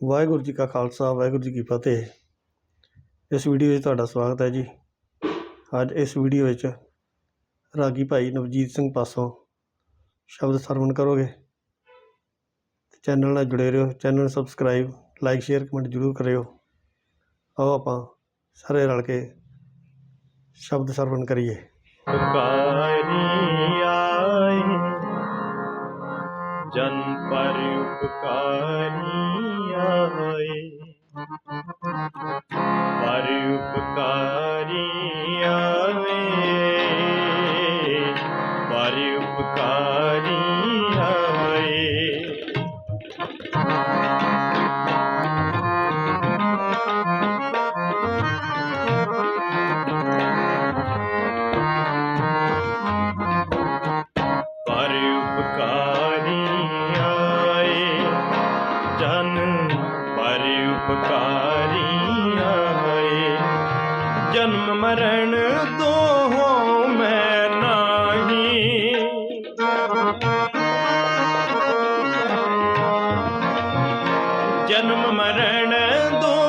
ਵਾਹਿਗੁਰੂ ਜੀ ਕਾ ਖਾਲਸਾ, ਵਾਹਿਗੁਰੂ ਜੀ ਕੀ ਫਤਿਹ। ਇਸ ਵੀਡੀਓ ਵਿੱਚ ਤੁਹਾਡਾ ਸਵਾਗਤ ਹੈ ਜੀ। ਅੱਜ ਇਸ ਵੀਡੀਓ ਵਿੱਚ ਰਾਗੀ ਭਾਈ ਨਵਜੀਤ ਸਿੰਘ ਪਾਸੋਂ ਸ਼ਬਦ ਸਰਵਣ ਕਰੋਗੇ। ਚੈਨਲ ਨਾਲ ਜੁੜੇ ਰਹੋ, ਚੈਨਲ ਨੂੰ ਸਬਸਕ੍ਰਾਈਬ, ਲਾਈਕ, ਸ਼ੇਅਰ, ਕਮੈਂਟ ਜ਼ਰੂਰ ਕਰਿਓ। ਆਓ ਆਪਾਂ ਸਾਰੇ ਰਲ ਕੇ ਸ਼ਬਦ ਸਰਵਣ ਕਰੀਏ। ਉਪਕਾਰੀ ਆਏ ਜਨ ਪਰ ਉਪਕਾਰੀ ਆਏ ਪਰ ਉਪਕਾਰੀ ਆਵੇ ਪਰ ਉਪਕਾਰੀ ਪਰ ਉਪਕਾਰੀ ਜਨਮ ਮਰਨ ਦੋਹੋਂ ਮੈਂ ਨਾਹੀ। ਜਨਮ ਮਰਨ ਦੋ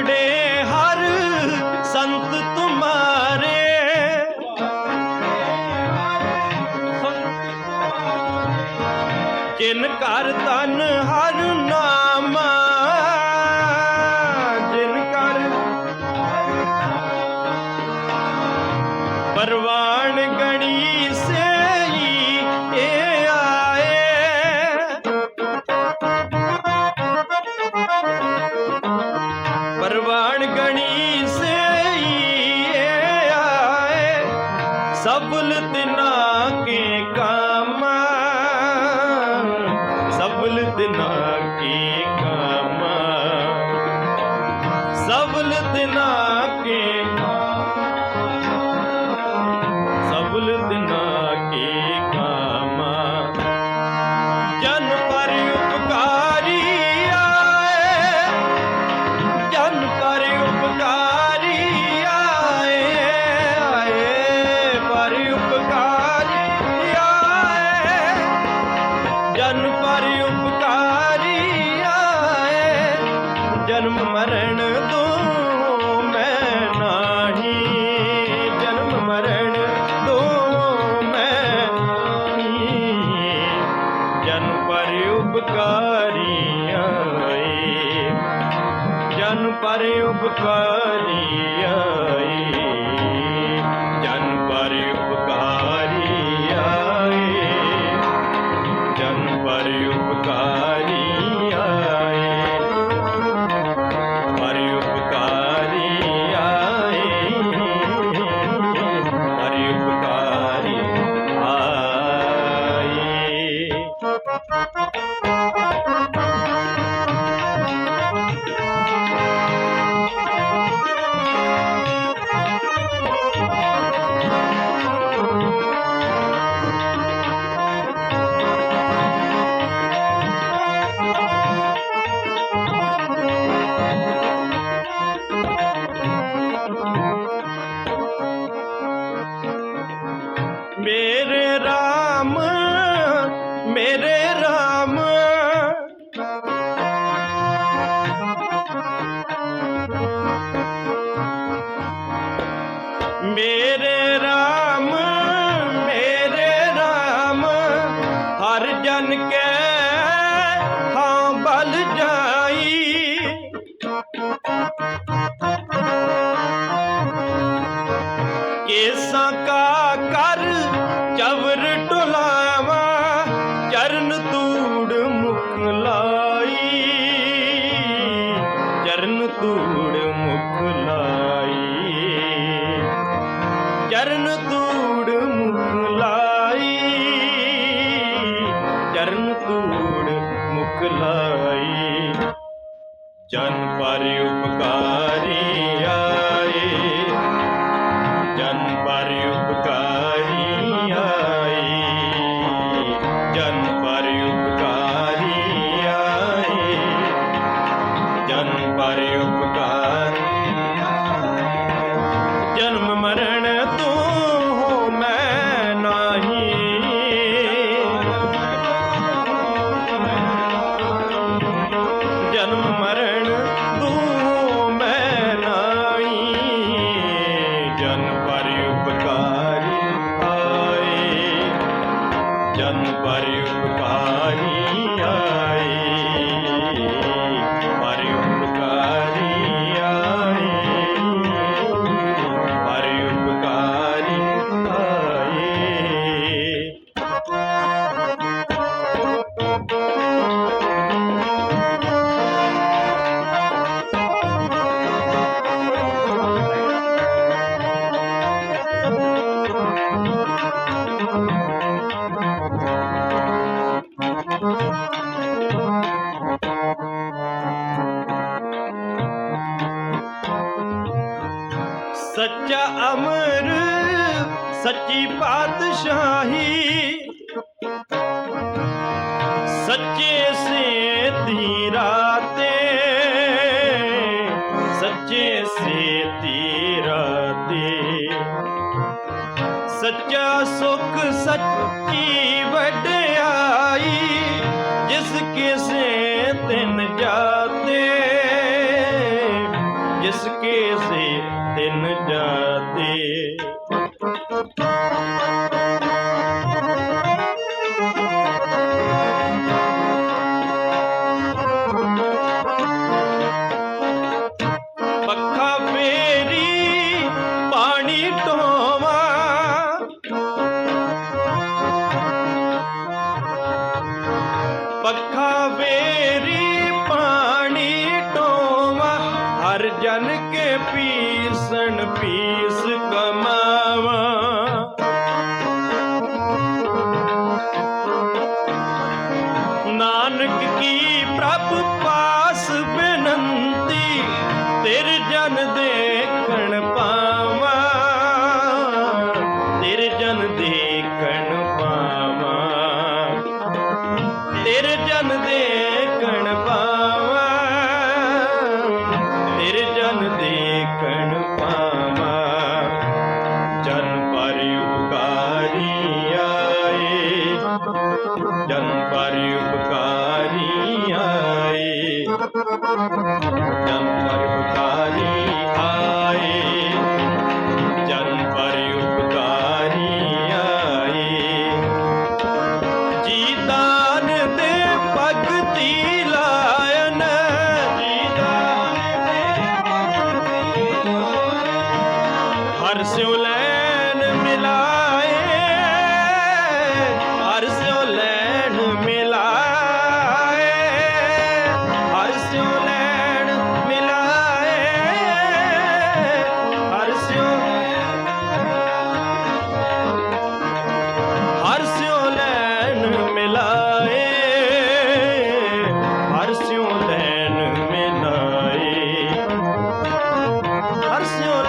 ਪਾਗ ਠੜੇ ਹਰ ਸੰਤ ਤੁਮਾਰੇ। ਜਿਨ ਕਰ ਤਨ ਹਰ ਨਾਮਾ ਜਿਨ ਕਰ ਪਰਵਾਨ ਗਣੀ নাকি मेरे ਆਈ ਜਨ ਪਰ ਉਪਕਾਰੀ ਆਏ। ਜਨ ਪਰ ਉਪਕਾਰੀ ਸੱਚਾ ਅਮਰ ਸੱਚੀ ਪਾਤਸ਼ਾਹੀ। ਦੀ ਵਡਿਆਈ ਜਿਸ ਕਿਸੇ ਤਿੰਨ ਜਾਤੇ ਜਿਸ ਕਿਸੇ ਤਿੰਨ ਜਾਤੇ ਕਾਵੇਰੀ ਪਾਣੀ ਟੋਵਾ ਹਰ ਜਨ ਕੇ ਪੀਸਣ ਪੀਸ ਕਮਾਵਾ ਨਾਨਕ ਕੀ ਪ੍ਰਭ ਪਾਸ ਬਿਨੰਤੀ ਤੇਰੇ ਜਨ ਦੇ ਜਨਮ ਪਰ ਉਪਕਾਰੀ ਆਏ ਜਨਮ ਪਰ ਉਪਕਾਰੀ mercy